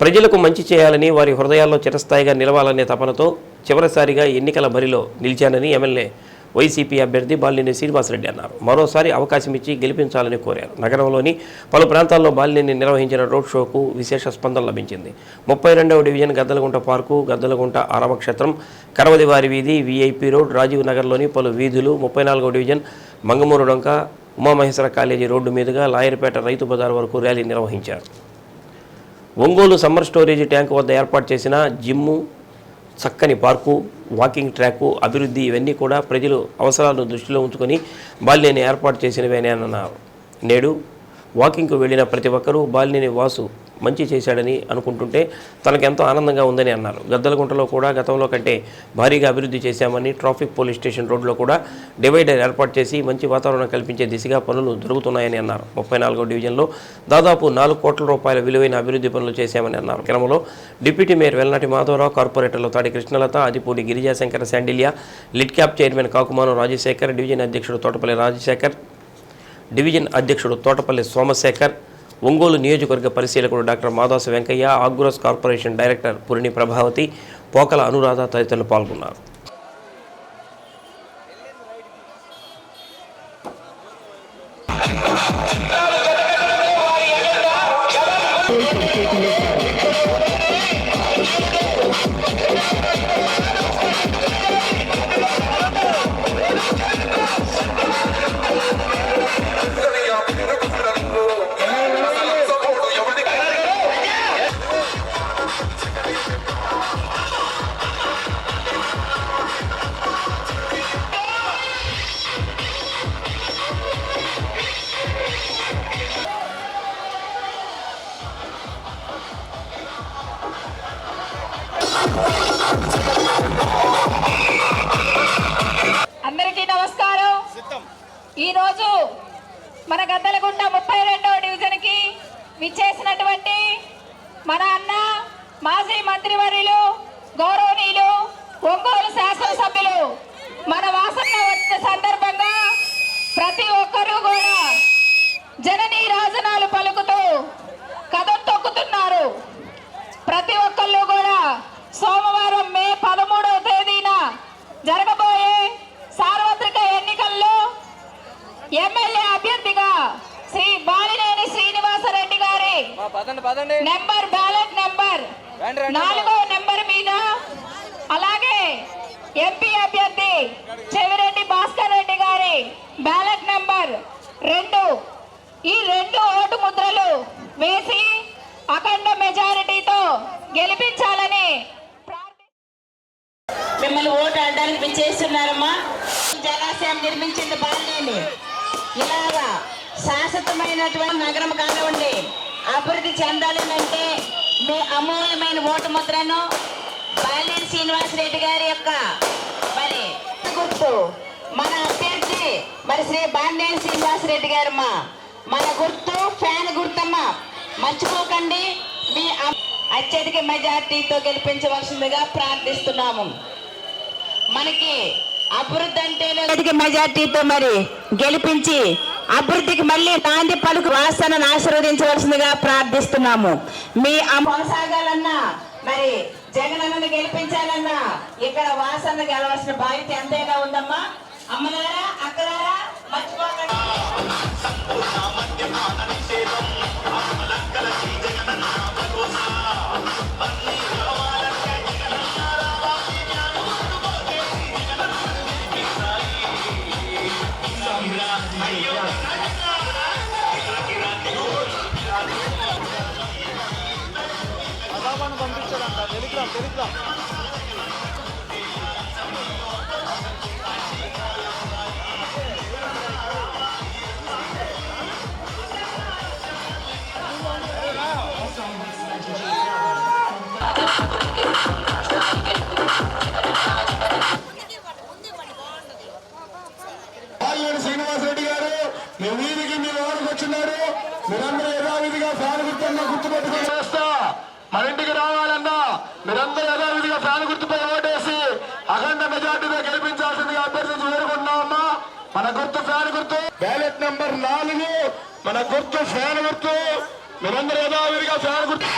ప్రజలకు మంచి చేయాలని వారి హృదయాల్లో చిరస్థాయిగా నిలవాలనే తపనతో చివరిసారిగా ఎన్నికల బరిలో నిలిచానని ఎమ్మెల్యే వైసీపీ అభ్యర్థి బాలినేని శ్రీనివాసరెడ్డి అన్నారు. మరోసారి అవకాశం ఇచ్చి గెలిపించాలని కోరారు. నగరంలోని పలు ప్రాంతాల్లో బాలినేని నిర్వహించిన రోడ్ షోకు విశేష స్పందన లభించింది. ముప్పై రెండవ డివిజన్ గద్దలగుంట పార్కు గద్దలగుంట ఆరమక్షేత్రం కరవదివారి వీధి విఐపి రోడ్ రాజీవ్ నగర్లోని పలు వీధులు ముప్పై నాలుగవ డివిజన్ మంగమూరు డొంక ఉమామహేశ్వర కాలేజీ రోడ్డు మీదుగా లాయర్పేట రైతు బజార్ వరకు ర్యాలీ నిర్వహించారు. ఒంగోలు సమ్మర్ స్టోరేజ్ ట్యాంక్ వద్ద ఏర్పాటు చేసిన జిమ్ము చక్కని పార్కు వాకింగ్ ట్రాకు అభివృద్ధి ఇవన్నీ కూడా ప్రజలు అవసరాలను దృష్టిలో ఉంచుకొని బాలినేని ఏర్పాటు చేసినవేనే అన్నారు. నేడు వాకింగ్కు వెళ్ళిన ప్రతి ఒక్కరూ బాలినేని వాసు మంచి చేశాడని అనుకుంటుంటే తనకెంతో ఆనందంగా ఉందని అన్నారు. గద్దలగుంటలో కూడా గతంలో కంటే భారీగా అభివృద్ధి చేశామని ట్రాఫిక్ పోలీస్ స్టేషన్ రోడ్లో కూడా డివైడర్ ఏర్పాటు చేసి మంచి వాతావరణం కల్పించే దిశగా పనులు జరుగుతున్నాయని అన్నారు. ముప్పై నాలుగో డివిజన్లో దాదాపు నాలుగు కోట్ల రూపాయల విలువైన అభివృద్ధి పనులు చేశామని అన్నారు. క్రమంలో డిప్యూటీ మేయర్ వెల్లనాటి మాధవరావు కార్పొరేటర్లు Tadi Krishnalatha Adipudi Girijashankar Sandilya LIDCAP chairman Kakumanu Rajasekhar division అధ్యక్షుడు తోటపల్లి రాజశేఖర్ డివిజన్ అధ్యక్షుడు తోటపల్లి సోమశేఖర్ ఒంగోలు నియోజకవర్గ పరిశీలకుడు doctor Madasu Venkaiah Agros corporation director Purini Prabhavathi Pokala Anuradha తదితరులు పాల్గొన్నారు. ఈరోజు మన గద్దలగుంట ముప్పై రెండవ డివిజన్కి విచ్చేసినటువంటి మన అన్న మాజీ మంత్రివర్యులు గౌరవనీయులు ఒంగోలు శాసన ఎమ్మెల్యే అభ్యర్థిగా శ్రీ బాలినేని శ్రీనివాసరెడ్డి గారి నెంబర్ బ్యాలెట్ నెంబర్. నాలుగో నెంబర్ మీద అలాగే ఎంపీ అభ్యర్థి చెవిరెడ్డి భాస్కర్ రెడ్డి గారి బ్యాలెట్ నెంబర్ రెండు. ఈ రెండు ఓటు ముద్రలు వేసి అఖండ మెజారిటీతో గెలిపించాలని ప్రార్థి మిమ్మల్ని ఓటు ఆడడానికి విచ్చేస్తున్నారమ్మా. జలాశయం నిర్మించింది బాలేని ఇలాగా శాశ్వతమైనటువంటి నగరం కానివ్వండి అభివృద్ధి చెందాలంటే మీ అమూల్యమైన ఓటు ముద్రను బాలేని శ్రీనివాసరెడ్డి గారి యొక్క మరి గుర్తు మన అభ్యర్థి మరి శ్రీ బాలినేని శ్రీనివాసరెడ్డి గారమ్మా మన గుర్తు ఫ్యాన్ గుర్తమ్మా మర్చిపోకండి మీ అమ్- అత్యధిక మెజార్టీతో గెలిపించవలసిందిగా ప్రార్థిస్తున్నాము. మనకి అభివృద్ధి అంటే మెజార్టీతో మరి గెలిపించి అభివృద్ధికి మళ్ళీ నాంది పలుకు వాసనను ఆశీర్వదించవలసిందిగా ప్రార్థిస్తున్నాము. మీ కొనసాగాలన్నా మరి జగనన్నను గెలిపించాలన్నా ఇక్కడ వాసన గెలవలసిన బాధ్యత ఎంతైనా ఉందమ్మా. పంపించాడంట. టెలిగ్రామ్ టెలిగ్రామ్ శ్రీనివాసరెడ్డి గారు మీ వీధికి మీ వారికి వచ్చినారు. మీరందరూ యథావిధిగా ఫ్యాన్ గుర్తున్నా గుర్తుపెట్టుకుని చేస్తా. మన ఇంటికి రావాలన్నా మీరందరూ యథావిధిగా ఫ్యాన్ గుర్తుపై ఓటేసి అఖండ మెజార్టీతో గెలిపించాల్సిందిగా అభ్యర్థించి వేరుకుంటున్నామమ్మా మన గుర్తు ఫ్యాన్ గుర్తు. బ్యాలెట్ నెంబర్ నాలుగు. మన గుర్తు ఫ్యాన్ గుర్తు. మీరందరూ యథావిధిగా ఫ్యాన్ గుర్తు.